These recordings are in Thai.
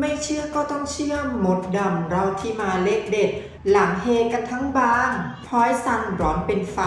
ไม่เชื่อก็ต้องเชื่อหมดดำเราที่มาเลขเด็ด หลังเฮกันทั้งบางพลอยซันร้อนเป็นไฟ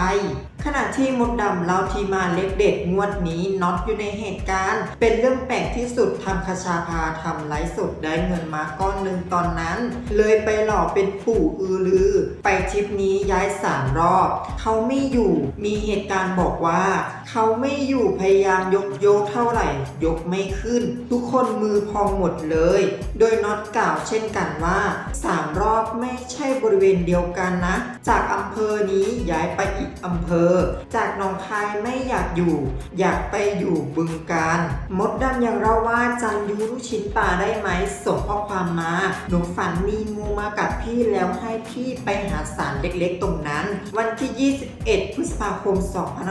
ขณะที่มดดำเราที่มาเลขเด็ดงวดนี้น็อตอยู่ในเหตุการณ์ เป็นเรื่องแปลกที่สุดทำคชาพาทำไลฟ์สดได้เงินมาก้อนหนึ่งตอนนั้น เลยไปหล่อเป็นปู่อือลือ ไปทริปนี้ย้ายสามรอบ เขาไม่อยู่มีเหตุการณ์บอกว่า เขาไม่อยู่พยายามยกโยกเท่าไหร่ ยกไม่ขึ้น ทุกคนมือพองหมดเลย โดยน็อตกล่าวเช่นกันว่าสามรอบไม่ใช่บบริเวณเดียวกันนะ จากอำเภอนี้ย้ายไปอีกอำเภอ จากหนองคายไม่อยากอยู่ อยากไปอยู่บึงการมดดำยังเล่าว่าจันยูลูกชิ้นปลาได้ไหมส่งข้อความมา หนูฝันมีงูมากับพี่แล้วให้พี่ไปหาสารเล็กๆตรงนั้น วันที่ 21 พฤษภาคม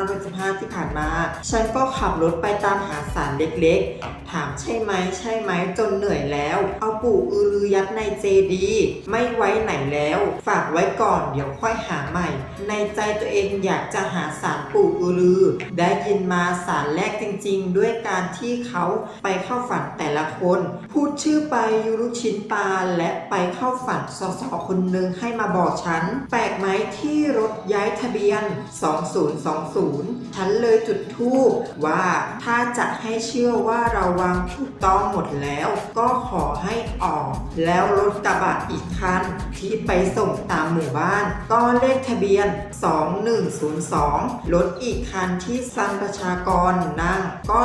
2515ที่ผ่านมา ฉันก็ขับรถไปตามหาสารเล็กๆ ถามใช่ไหมใช่ไหมจนเหนื่อยแล้ว เอาปู่อือลือยัดในเจดี ไม่ไว้ไหนแล้วฝากไว้ก่อนเดี๋ยวค่อยหาใหม่ ในใจตัวเองอยากจะหาสารปู่อือลือ ได้ยินมาสารแรกจริงๆ ด้วยการที่เขาไปเข้าฝันแต่ละคน พูดชื่อไปยูรุชินปาและไปเข้าฝันสสคนหนึ่งให้มาบอกฉัน แปลกไหมที่รถย้ายทะเบียน 2020 ฉันเลยจุดทูบว่าถ้าจะให้เชื่อว่าเราวางถูกต้องหมดแล้ว ก็ขอ ออก แล้วรถกระบะอีกคันที่ไปส่งตามหมู่บ้าน ก็เลขทะเบียน 2102 รถอีกคันที่ซันประชากรนั่งก็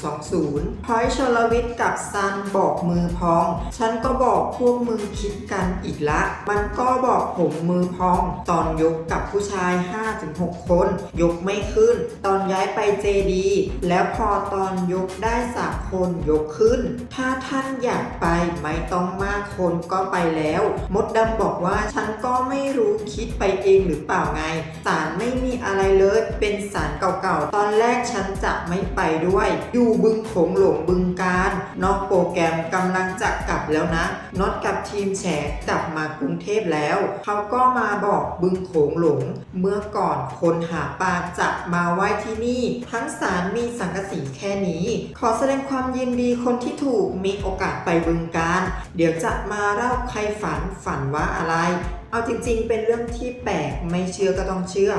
2020 พอยชลวิทย์กับซันบอกมือพอง ฉันก็บอกพวกมึงคิดกันอีกละ มันก็บอกผมมือพอง ตอนยกกับผู้ชาย 5-6 คน ยกไม่ขึ้น ตอนย้ายไปเจดี แล้วพอตอนยกได้สามคนยกขึ้น ถ้าท่านอยากไปไม่ต้องมากคนก็ไปแล้ว มดดำบอกว่าฉันก็ไม่รู้คิดไปเองหรือเปล่าไง สารไม่มีอะไรเลย เป็นสารเก่าๆ ตอนแรกฉันจะไม่ไปด้วย อยู่บึงโขงหลงบึงการนอกโปรแกรมกำลังจะกลับแล้วนะน็อตกับทีมแฉกลับมากรุงเทพแล้ว เขาก็มาบอกบึงโขงหลง เมื่อก่อนคนหาปลาจะมาไหว้ที่นี่ ทั้งสารมีสังกะสีแค่นี้ ขอแสดงความยินดีคนที่ถูกมีโอกาสไปบึงการเดี๋ยวจะมาเล่าใครฝันฝันว่าอะไร เอาจริงๆ เป็นเรื่องที่แปลกไม่เชื่อก็ต้องเชื่อ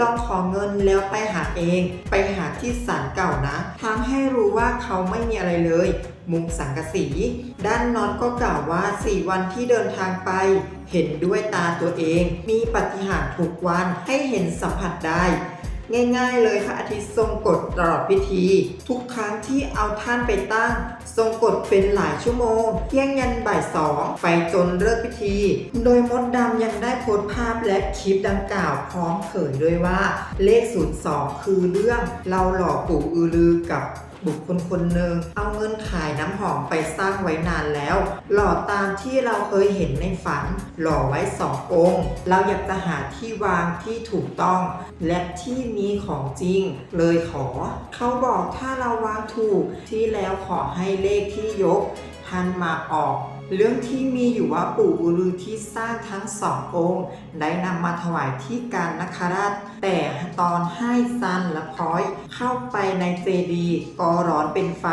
ลองขอเงินแล้วไปหาเอง ไปหาที่ศาลเก่านะทำให้รู้ว่าเขาไม่มีอะไรเลย มุงสังกะสี ด้านน็อตก็กล่าวว่า 4 วันที่เดินทางไป เห็นด้วยตาตัวเอง มีปาฏิหารย์ทุกวันให้เห็นสัมผัสได้ ง่ายๆเลยพระอาทิตย์ทรงกฎตลอดพิธี ทุกครั้งที่เอาท่านไปตั้ง ทรงกฎเป็นหลายชั่วโมงเที่ยงยันบ่ายสองไปจนเลิกพิธี โดยมดดำยังได้โพสต์ภาพและคลิปดังกล่าวพร้อมเผยด้วยว่า เลข 02 คือเรื่องเราหล่อปู่อือลือกับ บุคคลคนหนึ่งเอาเงินขายน้ำหอมไปสร้างไว้นานแล้ว หล่อตามที่เราเคยเห็นในฝัน หล่อไว้สององค์ เราอยากจะหาที่วางที่ถูกต้อง และที่มีของจริง เลยขอ เขาบอกถ้าเราวางถูกที่แล้วขอให้เลขที่ยก ท่านมาออก เรื่องที่มีอยู่ว่าปู่อุลือที่สร้างทั้งสององค์ ได้นำมาถวายที่การนคราช แต่ตอนให้ซันและพลอย เข้าไปในเจดีย์ก็ร้อนเป็นไฟ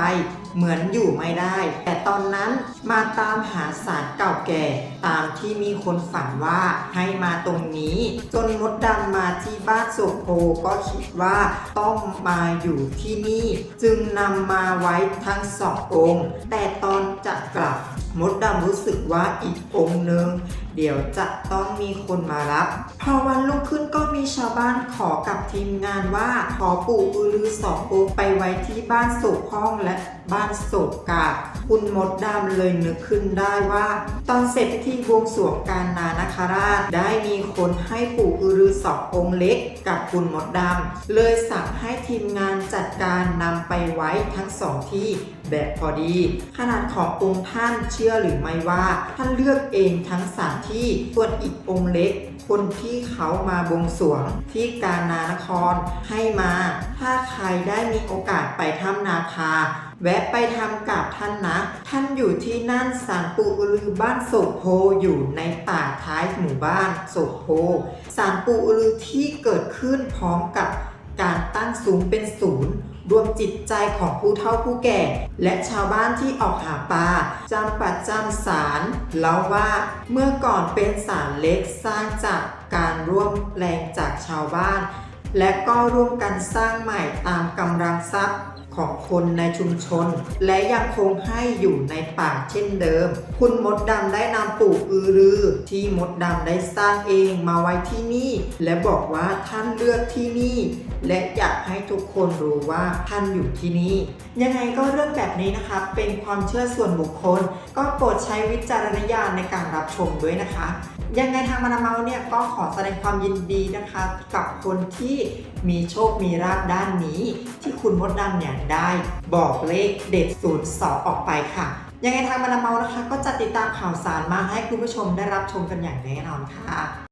เหมือนอยู่ไม่ได้ แต่ตอนนั้นมาตามหาสารเก่าแก่ ตามที่มีคนฝันว่าให้มาตรงนี้ จนมดดำมาที่บ้านโสโพก็คิดว่าต้องมาอยู่ที่นี่ จึงนำมาไว้ทั้งสององค์ แต่ตอนจะกลับ มดดำรู้สึกว่าอีกองค์หนึ่งเดี๋ยวจะต้องมีคนมารับ พอวันลุกขึ้นก็มีชาวบ้านขอกับทีมงานว่าขอปู่อือลือสององค์ไปไว้ที่บ้านสุขห้องและ บ้านโศกกาบคุณมดดำเลยนึกขึ้นได้ว่า ตอนเสร็จพิธีบวงสรวงการนานาคราช ได้มีคนให้ปู่อือลือสององค์เล็กกับคุณมดดำเลยสั่งให้ทีมงานจัดการนำไปไว้ทั้งสองที่แบบพอดี ขนาดขององค์ท่านเชื่อหรือไม่ว่าท่านเลือกเองทั้งสามที่ส่วนอีกองค์เล็ก คนที่เขามาบวงสรวงที่การนานครให้มา ถ้าใครได้มีโอกาสไปถ้ำนาคา แวะไปทำกับท่านนะ ท่านอยู่ที่นั่นสารปู่อือลือบ้านโศกโพอยู่ในป่าท้ายหมู่บ้านโศกโพสารปู่อือลือที่เกิดขึ้นพร้อมกับการตั้งซุ้มเป็นศูนย์รวมจิตใจของผู้เฒ่าผู้แก่ และชาวบ้านที่ออกหาปลาจำปัดจำสารเล่าว่าเมื่อก่อนเป็นศาลเล็กสร้างจากการร่วมแรงจากชาวบ้าน และก็ร่วมกันสร้างใหม่ตามกำลังทรัพย์ ของคนในชุมชน และยังคงให้อยู่ในป่าเช่นเดิม คุณมดดำได้นำปู่อือรือ ที่มดดำได้สร้างเองมาไว้ที่นี่ และบอกว่าท่านเลือกที่นี่ และอยากให้ทุกคนรู้ว่าท่านอยู่ที่นี่ ยังไงก็เรื่องแบบนี้นะคะ เป็นความเชื่อส่วนบุคคล ก็โปรดใช้วิจารณญาณในการรับชมด้วยนะคะ ยังไงทางมานาเมาเนี่ยก็ขอแสดงความยินดีนะคะ กับคนที่มีโชคมีราบด้านนี้ ที่คุณมดดำเนี่ยได้บอกเลขเด็ดศูนย์สองออกไปค่ะยังไงทางมานาเมานะคะ ก็จะติดตามข่าวสารมาให้คุณผู้ชมได้รับชมกันอย่างแน่นอนค่ะ